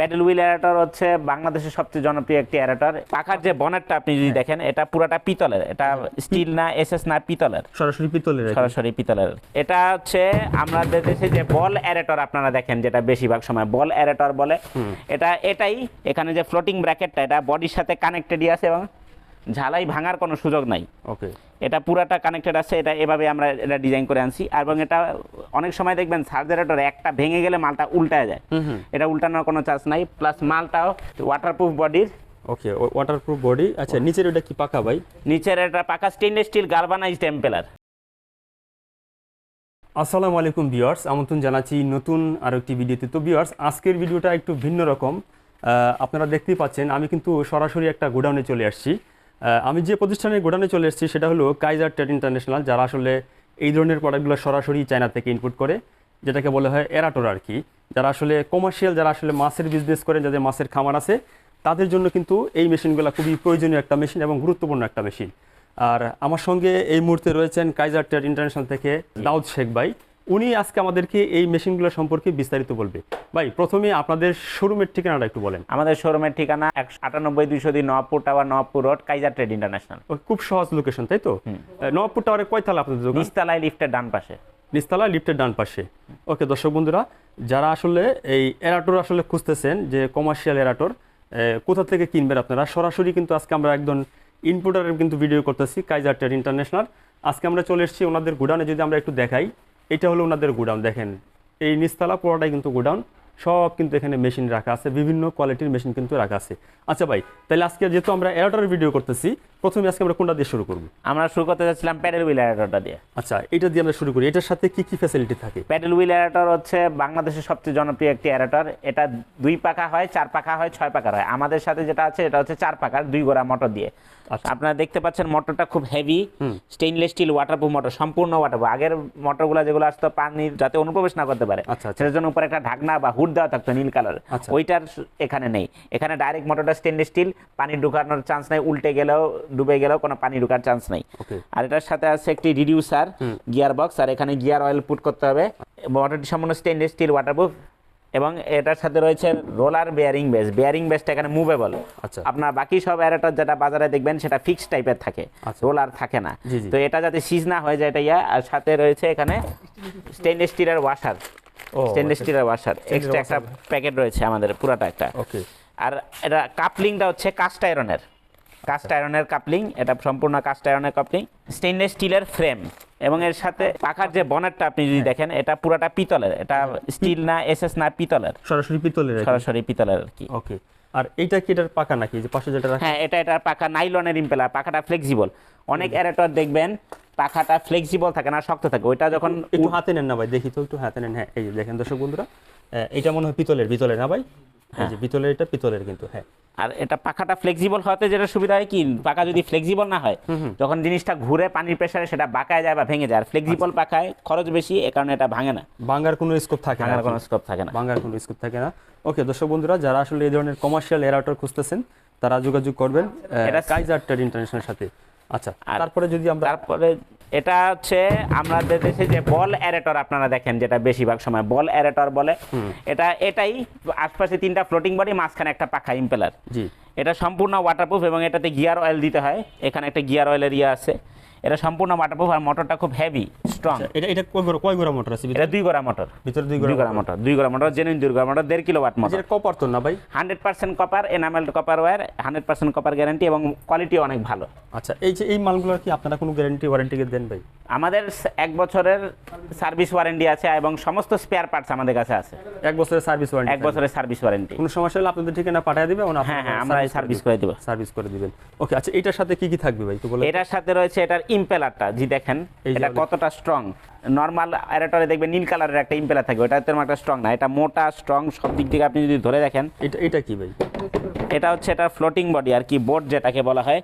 Pedal wheel অ্যারাটার হচ্ছে বাংলাদেশের সবচেয়ে জনপ্রিয় একটি অ্যারাটার পাখার যে বনেটটা আপনি যদি দেখেন এটা পুরাটা পিতলের এটা স্টিল না এসএস না পিতলের। সরাসরি পিতলের সরাসরি পিতলের। এটা হচ্ছে আমাদের দেশে যে বল অ্যারেটর আপনারা দেখেন যেটা বেশিরভাগ সময় বল অ্যারেটর বলে এটা এটাই এখানে যে ফ্লোটিং ব্র্যাকেটটা এটা বডির সাথে কানেক্টেডই আছে এবং ঝালাই ভাঙার কোনো সুযোগ নাই। ওকে। এটা পুরাটা কানেক্টেড আছে এটা এভাবে আমরা এটা ডিজাইন করে আনছি। এবং এটা অনেক সময় দেখবেন সার্জারেটর একটা ভেঙে গেলে মালটা উল্টায় যায়। এটা উল্টানোর কোনো চান্স নাই প্লাস মালটাও ওয়াটারপ্রুফ বডির ওকে ওয়াটারপ্রুফ বডি আচ্ছা নিচের ওটা কি পাকা ভাই? নিচের এটা পাকা স্টেনলেস স্টিল গার্বানাইজ টেম্পেলার আসসালামু আলাইকুম ভিউয়ার্স আমন্ত্রণ জানাচ্ছি নতুন আরও একটি ভিডিওতে। তো ভিউয়ার্স আজকের ভিডিওটা একটু ভিন্ন রকম। আপনারা দেখতেই পাচ্ছেন আমি কিন্তু সরাসরি একটা গোডাউনে চলে আসছি। আমি যে প্রতিষ্ঠানের গোডাউনে চলে এসেছি, সেটা হলো কাইজার ট্রেড ইন্টারন্যাশনাল যারা আসলে এই ধরনের প্রোডাক্টগুলো সরাসরি চায়না থেকে ইনপুট করে, যেটাকে বলা হয় এরাটোর আর কি। যারা আসলে কমার্শিয়াল যারা আসলে মাছের বিজনেস করে যাদের মাছের খামার আছে, তাদের জন্য কিন্তু এই মেশিনগুলো খুবই প্রয়োজনীয় একটা মেশিন এবং গুরুত্বপূর্ণ একটা মেশিন আর আমার সঙ্গে এই মুহূর্তে রয়েছেন কাইজার ট্রেড ইন্টারন্যাশনাল থেকে দাউদ শেখ ভাই। উনি আজকে আমাদেরকে এই মেশিনগুলো সম্পর্কে বিস্তারিত বলবে। ভাই প্রথমে আপনাদের শোরুমের ঠিকানাটা একটু বলেন। আমাদের শোরুমের ঠিকানা একশো আটানব্বই দুইশো দুই Nawabpur tower Nawabpur road Kaiser trade international. খুব সহজ লোকেশন তাই তো? আহ, নবাবপুর টাওয়ারে কয়তলা আপনাদের দোকান? নিচতলায় লিফটের ডান পাশে। নিচতলা লিফটের ডান পাশে। ওকে দর্শক বন্ধুরা যারা আসলে এই এরাটোর আসলে খুঁজতেছেন যে কমার্শিয়াল এরাটোর কোথা থেকে কিনবেন আপনারা? সরাসরি কিন্তু আজকে আমরা একজন ইনপুটারের কিন্তু ভিডিও করতেছি কাইজার ট্রেড ইন্টারন্যাশনাল। আজকে আমরা চলে এসেছি ওনাদের গোডাউনে যদি আমরা একটু দেখাই। এটা হলো ওনাদের গোডাউন দেখেন। এই নিচতলা পুরোটাই কিন্তু গোডাউন। সব কিন্তু এখানে মেশিন রাখা আছে বিভিন্ন কোয়ালিটির মেশিন কিন্তু রাখা আছে। আচ্ছা ভাই তাহলে আজকে যেহেতু আমরা এরাটোর ভিডিও করতেছি প্রথমে আজকে আমরা কোনটা দিয়ে শুরু করব? আমরা শুরু করতে যাচ্ছিলাম প্যাডেল হুইল অ্যারেটরটা দিয়ে। আচ্ছা এটা দিয়ে আমরা শুরু করি। এটার সাথে কি কি ফ্যাসিলিটি থাকে? প্যাডেল হুইল অ্যারেটর হচ্ছে বাংলাদেশের সবচেয়ে জনপ্রিয় একটি অ্যারেটর এটা দুই পাকা হয় চার পাকা হয় ছয় পাকার হয়। আমাদের সাথে যেটা আছে এটা হচ্ছে চার পাকার দুই গোড়া মোটর দিয়ে। আচ্ছা। আপনারা দেখতে পাচ্ছেন মোটরটা খুব heavy stainless steel waterproof motor সম্পূর্ণ ওয়াটারপ্রুফ আগের মোটরগুলো যেগুলো আসতো পানির যাতে অনুপ্রবেশ না করতে পারে আচ্ছা, আচ্ছা। সেটার জন্য উপরে একটা ঢাকনা বা হুড দেওয়া থাকতো নীল কালার। আচ্ছা। ওইটার এখানে নেই। এখানে ডাইরেক্ট মোটরটা স্টেনলেস স্টিল পানি ঢুকানোর চান্স নেই উল্টে গেলেও ডুবে গেলেও কোনো পানি ঢুকার চান্স নেই। আর এটার সাথে আছে একটি রিডিউসার গিয়ার বক্স আর এখানে গিয়ার অয়েল পুট করতে হবে। মোটরটি সম্পূর্ণ স্টেনলেস স্টিল ওয়াটারপ্রুফ এবং এটার সাথে রয়েছে রোলার বেয়ারিং বেস বেয়ারিং বেসটা এখানে মুভেবল আচ্ছা। আপনার বাকি সব অ্যারেটর যেটা বাজারে দেখবেন সেটা ফিক্সড টাইপের থাকে। আচ্ছা। রোলার থাকে না। তো এটা যাতে সিজ না হয়ে যায় এটা ইয়া। আর সাথে রয়েছে এখানে স্টেনলেস স্টিলের ওয়াশার স্টেনলেস। স্টিলের ওয়াশার এক্সট্রা একটা প্যাকেট রয়েছে আমাদের পুরাটা একটা। ওকে আর এটা কাপলিংটা হচ্ছে কাস্ট আয়রনের কাস্ট আয়রনের কাপলিং এটা সম্পূর্ণ কাস্ট আয়রনের কাপলিং স্টেনলেস স্টিলের ফ্রেম এবং এর সাথে পাখার যে বনেটটা আপনি যদি দেখেন এটা পুরাটা পিতলের। এটা স্টিল না এসএস না পিতলের। সরাসরি পিতলের সরাসরি পিতলের আর কি। ওকে আর এইটা কি এটার পাকা নাকি? যে পাশে যেটা রাখা হ্যাঁ এটা এটা পাখা নাইলনের ইম্পেলার পাখাটা ফ্লেক্সিবল অনেক অ্যারেটর দেখবেন পাখাটা ফ্লেক্সিবল থাকে না শক্ত থাকে ওইটা যখন একটু হাতে নেন না ভাই দেখি তো একটু হাতে নেন হ্যাঁ এই যে দেখেন দর্শক বন্ধুরা এটা মনে হয় পিতলের পিতলের না ভাই? এই যে পিতলের এটা পিতলের কিন্তু হ্যাঁ। আর এটা পাখাটা ফ্লেক্সিবল হতে যেটা সুবিধা হয় কি পাখা যদি ফ্লেক্সিবল না হয় যখন জিনিসটা ঘুরে পানির প্রেসারে সেটা বাঁকায় যায় বা ভেঙে যায় আর ফ্লেক্সিবল পাখায় খরচ বেশি এ কারণে এটা ভাঙে না। বাঙ্গার কোনো স্কোপ থাকে না ভাঙার কোনো স্কোপ থাকে না। বাঙ্গার কোনো স্কোপ থাকে না। ওকে দর্শক বন্ধুরা যারা আসলে এই ধরনের কমার্শিয়াল এরাটর খুঁজতেছেন তারা যোগাযোগ করবেন এটা- কাইজার ট্রেড ইন্টারন্যাশনাল সাথে। আচ্ছা আর- তারপরে যদি আমরা তারপরে এটা হচ্ছে আমাদের দেশে যে বল অ্যারেটর আপনারা দেখেন যেটা বেশিরভাগ সময় বল অ্যারেটর বলে। এটা এটাই আশপাশে তিনটা ফ্লোটিং বডি মাঝখানে একটা পাখা ইম্পেলার জি। এটা সম্পূর্ণ ওয়াটারপ্রুফ এবং এটাতে গিয়ার অয়েল দিতে হয়। এখানে একটা গিয়ার অয়েলের ইয়ে আছে। এটা সম্পূর্ণ ওয়াটারপ্রুফ আর মোটরটা খুব হেভি স্ট্রং এটা এটা কয় গোড়া কয় গোড়া মোটর আছে এটা দুই গোড়া মোটর। ভিতরে দুই গোড়া গোড়া মোটর। দুই গোড়া মোটর জেনুইন দুই গোড়া মোটর দেড় কিলো ওয়াট মোটর। যেটা কপার তো না ভাই? Hundred percent copper enamel copper wire hundred percent copper guarantee এবং কোয়ালিটি অনেক ভালো। আচ্ছা এই যে এই মালগুলোর কি আপনারা কোনো গ্যারান্টি ওয়ারেন্টি দেন ভাই? আমাদের এক বছরের সার্ভিস ওয়ারেন্টি আছে এবং সমস্ত স্পেয়ার পার্টস আমাদের কাছে আছে। এক বছরের সার্ভিস ওয়ারেন্টি এক বছরের সার্ভিস ওয়ারেন্টি কোনো সমস্যা হলে আপনাদের ঠিকানা পাঠিয়ে দিবে হ্যাঁ হ্যাঁ আমরা সার্ভিস করে দেবো। সার্ভিস করে দিবেন। ওকে আচ্ছা এটার সাথে কি কি থাকবে ভাই? তো বলে এটার সাথে রয়েছে এটার ইম্পেলারটা জি দেখেন এটা কতটা স্ট্রং নর্মাল অ্যারেটরে দেখবেন নীল কালারের একটা ইম্পেলার থাকবে ওটা তেমন একটা স্ট্রং না এটা মোটা স্ট্রং সব দিক থেকে আপনি যদি ধরে দেখেন এটা এটা কি ভাই? এটা হচ্ছে এটা ফ্লোটিং বডি আর কি বোর্ড যেটাকে বলা হয়।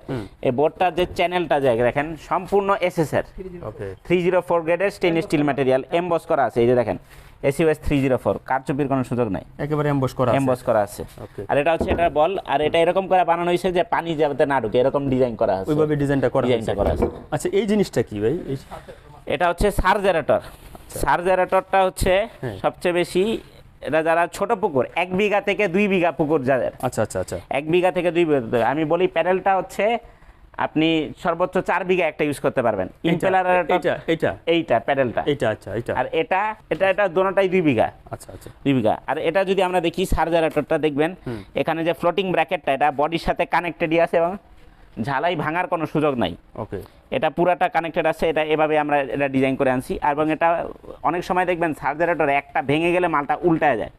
এই বোর্ডটার যে চ্যানেলটা যায় দেখেন সম্পূর্ণ এসএসএর ওকে থ্রি জিরো ফোর গ্রেডের স্টেনলেস স্টিল ম্যাটেরিয়াল এমবস করা আছে এই যে দেখেন এসইউএস থ্রি জিরো ফোর কারচুপির কোনো সুযোগ নাই। একেবারে এমবস করা আছে। এমবস করা আছে। আর এটা হচ্ছে এটা বল আর এটা এরকম করে বানানো হয়েছে যে পানি যাতে না ঢুকে এরকম ডিজাইন করা আছে। ওইভাবে ডিজাইনটা করা ডিজাইনটা করা আছে। আচ্ছা এই জিনিসটা কি ভাই? এই এটা হচ্ছে সার্জারেটর সার্জারেটরটা হচ্ছে হ্যাঁ। সবচেয়ে বেশি এটা যারা ছোট পুকুর এক বিঘা থেকে দুই বিঘা পুকুর যাদের। আচ্ছা আচ্ছা আচ্ছা। এক বিঘা থেকে দুই বিঘা আমি বলি প্যাডেলটা হচ্ছে আপনি সর্বোচ্চ চার বিঘা একটা ইউজ করতে পারবেন। ইম্পেলার এটা এটা এইটা। প্যাডেলটা এটা আচ্ছা এটা আর এটা এটা এটা দোনোটাই দুই বিঘা। আচ্ছা আচ্ছা। দুই বিঘা। আর এটা যদি আমরা দেখি সার্জারেটরটা দেখবেন এখানে যে ফ্লোটিং ব্র্যাকেটটা এটা বডির সাথে কানেক্টেডই আছে এবং ঝালাই ভাঙার কোনো সুযোগ নাই। ওকে এটা পুরাটা কানেক্টেড আছে এটা এভাবে আমরা এটা ডিজাইন করে আনছি। আর এবং এটা অনেক সময় দেখবেন সার্জারেটর একটা ভেঙে গেলে মালটা উল্টায় যায়।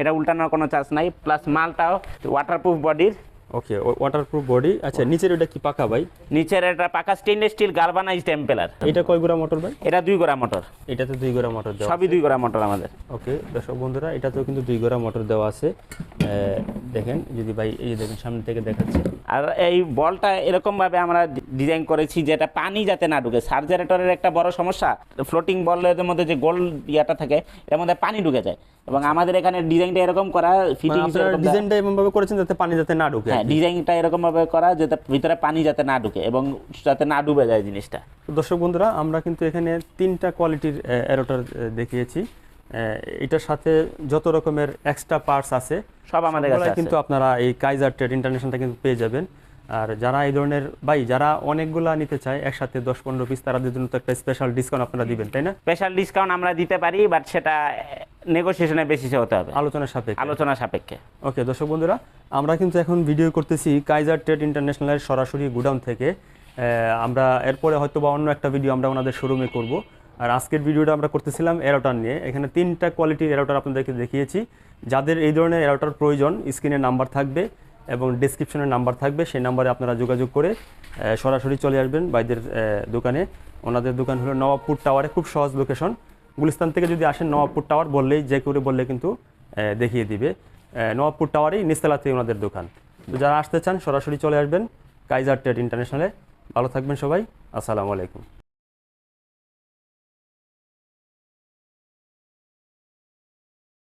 এটা উল্টানোর কোনো চান্স নাই। প্লাস মালটাও ওয়াটারপ্রুফ বডির ওকে ওয়াটারপ্রুফ বডি আচ্ছা নিচের ওটা কি পাকা ভাই? নিচের এটা পাকা স্টেনলেস স্টিল গালভানাইজড টেম্পেলার এটা কয় গোড়া মোটর ভাই? এটা দুই গোড়া মোটর এটাতে দুই গোড়া মোটর দেওয়া সবই দুই গোড়া মোটর আমাদের। ওকে দর্শক বন্ধুরা এটাতেও কিন্তু দুই গোড়া মোটর দেওয়া আছে। দেখেন যদি ভাই এই দেখেন সামনে থেকে দেখাচ্ছি। আর এই বলটা এরকম ভাবে আমরা ডিজাইন করেছি যেটা পানি যাতে না ঢুকে। সার্জারেটরের একটা বড় সমস্যা ফ্লোটিং বলের মধ্যে যে গোল ইয়াটা থাকে এর মধ্যে পানি ঢুকে যায়। এবং আমাদের এখানে ডিজাইনটা এরকম করা ফিটিং ডিজাইনটা এমন ভাবে করেছেন যাতে পানি যাতে না ঢুকে। হ্যাঁ ডিজাইনটা এরকম ভাবে করা যাতে ভিতরে পানি যাতে না ঢুকে এবং যাতে না ডুবে যায় জিনিসটা। দর্শক বন্ধুরা আমরা কিন্তু এখানে তিনটা কোয়ালিটির এরোটার দেখিয়েছি। এটার সাথে যত রকমের এক্সট্রা পার্টস আছে সব আমাদের কাছে আছে। কিন্তু আপনারা এই কাইজার ট্রেড ইন্টারন্যাশনালটা কিন্তু পেয়ে যাবেন। আর যারা এই ধরনের ভাই যারা অনেকগুলা নিতে চায় একসাথে দশ পনেরো পিস তাদের জন্য তো একটা স্পেশাল ডিসকাউন্ট আপনারা দিবেন তাই না? স্পেশাল ডিসকাউন্ট আমরা দিতে পারি বাট সেটা নেগোসিয়েশনের বেসিসে হতে হবে। আলোচনা সাপেক্ষে। আলোচনা সাপেক্ষে। ওকে দর্শক বন্ধুরা আমরা কিন্তু এখন ভিডিও করতেছি কাইজার ট্রেড ইন্টারন্যাশনালের সরাসরি গুডাউন থেকে। আমরা এরপরে হয়তো বা অন্য একটা ভিডিও আমরা ওনাদের শোরুমে করব। আর আজকের ভিডিওটা আমরা করতেছিলাম এরোটার নিয়ে। এখানে তিনটা কোয়ালিটির এরোটার আপনাদেরকে দেখিয়েছি। যাদের এই ধরনের এরোটার প্রয়োজন স্ক্রিনে নাম্বার থাকবে এবং ডিসক্রিপশনের নাম্বার থাকবে সেই নাম্বারে আপনারা যোগাযোগ করে সরাসরি চলে আসবেন বাইদের দোকানে। ওনাদের দোকান হলো নবাবপুর টাওয়ারে খুব সহজ লোকেশন গুলিস্তান থেকে যদি আসেন নবাবপুর টাওয়ার, বললেই যে করে বললে কিন্তু দেখিয়ে দিবে। নবাবপুর টাওয়ারেই নিস্তালাতে ওনাদের দোকান। তো যারা আসতে চান, সরাসরি চলে আসবেন কাইজার ট্রেড ইন্টারন্যাশনালে। ভালো থাকবেন সবাই। আসসালামু আলাইকুম।